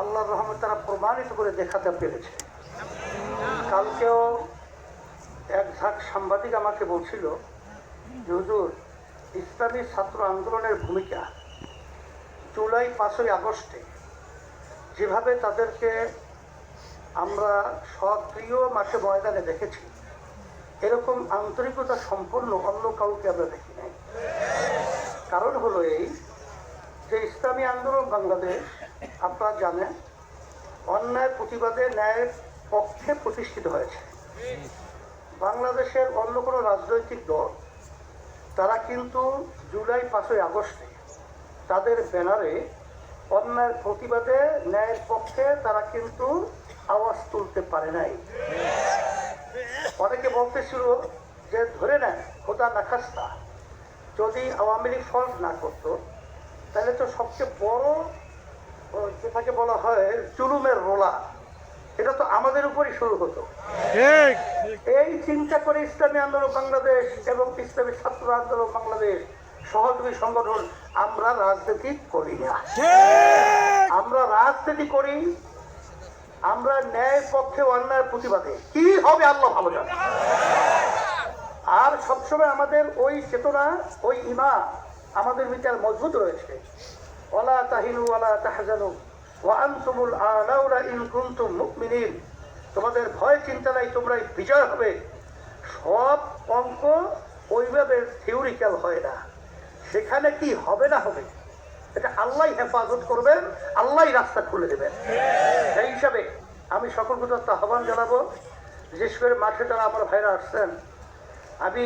আল্লাহর রহমত তারা প্রমাণিত করে দেখাতে পেরেছে। কালকেও এক ঝাঁক সাংবাদিক আমাকে বলছিল যে, হুজুর, ইসলামী ছাত্র আন্দোলনের ভূমিকা জুলাই পাঁচই আগস্টে যেভাবে তাদেরকে আমরা সক্রিয় মাঠে ময়দানে দেখেছি, এরকম আন্তরিকতা সম্পন্ন অন্য কাউকে আমরা দেখি নাই। কারণ হলো এই যে ইসলামী আন্দোলন বাংলাদেশ, আপনারা জানেন, অন্যায় প্রতিবাদে ন্যায়ের পক্ষে প্রতিষ্ঠিত হয়েছে। বাংলাদেশের অন্য কোনো রাজনৈতিক দল, তারা কিন্তু জুলাই পাঁচই আগস্টে তাদের ব্যানারে অন্যায়ের প্রতিবাদে ন্যায়ের পক্ষে তারা কিন্তু আওয়াজ তুলতে পারে নাই। অনেকে বলতেছিল যে ধরে নেন, খোদা নাখাস্তা, যদি আওয়ামী লীগ ফল্ট না করতো তাহলে তো সবচেয়ে বড় যেটাকে বলা হয় জুলুমের রোলা। এটা তো আমাদের উপরই শুরু হতো। এই চিন্তা করে ইসলামী আন্দোলন বাংলাদেশ এবং ইসলামী ছাত্র আন্দোলন বাংলাদেশ সহযোগী সংগঠন আমরা রাজনীতি করি না। আমরা রাজনীতি করি আমরা ন্যায় পক্ষে অন্যায়ের প্রতিবাদে। কি হবে আল্লাহ ভালো জানে। আর সবসময় আমাদের ওই চেতনা ওই ইমা আমাদের ভিতর মজবুত রয়েছে। ওলা তাহিনু ওয়ালা তাহজানু। ওয়া আনতুমুল আলাউনা ইন কুনতুম মুমিনিন। তোমাদের ভয়, চিন্তা নাই তোমরা বিজয় হবে। সব অঙ্ক ওইভাবে থিওরিক্যাল হয় না। সেখানে কি হবে না হবে, এটা আল্লাহ হেফাজত করবেন আল্লাহ রাস্তা খুলে দেবেন। সেই হিসাবে আমি সকল প্রদত্ত আহ্বান জানাব, বিশেষ করে মাঠে যারা আমার ভাইরা আসছেন, আমি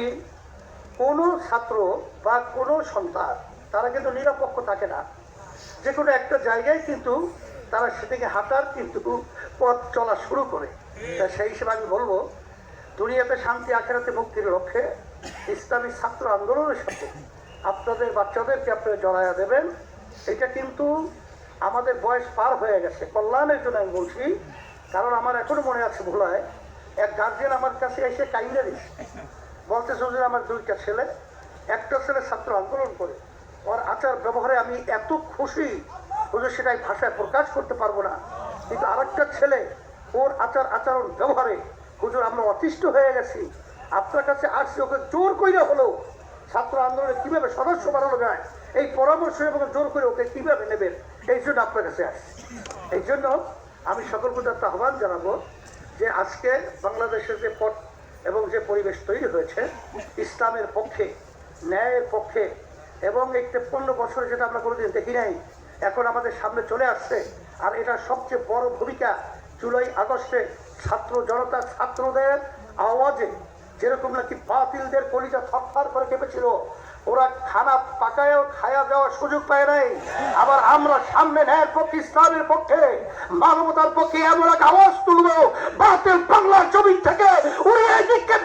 কোনো ছাত্র বা কোনো সন্তান, তারা কিন্তু নিরপেক্ষ থাকে না। যে কোনো একটা জায়গায় কিন্তু তারা সেদিকে হাঁটার কিন্তু পথ চলা শুরু করে। তা সেই হিসেবে আমি বলব, দুনিয়াতে শান্তি, আখেরাতে মুক্তির লক্ষ্যে ইসলামী ছাত্র আন্দোলনের সাথে আপনাদের বাচ্চাদেরকে আপনারা জড়াইয়া দেবেন। এটা কিন্তু আমাদের বয়স পার হয়ে গেছে। কল্যাণের জন্য আমি বলছি, কারণ আমার এখনও মনে আছে ভোলায় এক গার্জেন আমার কাছে এসে কাইন্ডা বলতেছে যে আমার দুইটা ছেলে, একটা ছেলে ছাত্র আন্দোলন করে। ওর আচার ব্যবহারে আমি এত খুশি, হুজুর, সেটাই ভাষায় প্রকাশ করতে পারব না। কিন্তু আরেকটা ছেলে, ওর আচার আচরণ ব্যবহারে, হুজুর, আমরা অতিষ্ঠ হয়ে গেছি। আপনার কাছে আসছি, ওকে জোর কইরা হলেও ছাত্র আন্দোলনে কীভাবে সদস্য বানানো যায়, এই পরামর্শ এবং জোর করে ওকে কীভাবে নেবেন, এই জন্য আপনার কাছে আসছি। এই জন্য আমি সকল প্রজাত আহ্বান জানাব যে আজকে বাংলাদেশের যে পথ এবং যে পরিবেশ তৈরি হয়েছে, ইসলামের পক্ষে, ন্যায়ের পক্ষে, এবং এই তেপ্পন্ন বছর যেটা আমরা কোনোদিন দেখি নাই, এখন আমাদের সামনে চলে আসছে। আর এটা সবচেয়ে বড় ভূমিকা জুলাই আগস্টে ছাত্র জনতা, ছাত্রদের আওয়াজে, যেরকম নাকি বাতিলদের কলিজা থরথর করে কেঁপেছিল ওরা খানা পাকায়ও খায়া যাওয়ার সুযোগ পায় নাই। আবার আমরা সামনে ন্যায়ের পক্ষে, ইসলামের পক্ষে, মানবতার পক্ষে এমন এক আওয়াজ তুলবো, বাতিল বাংলার জমিন থেকে উড়িয়ে দিকে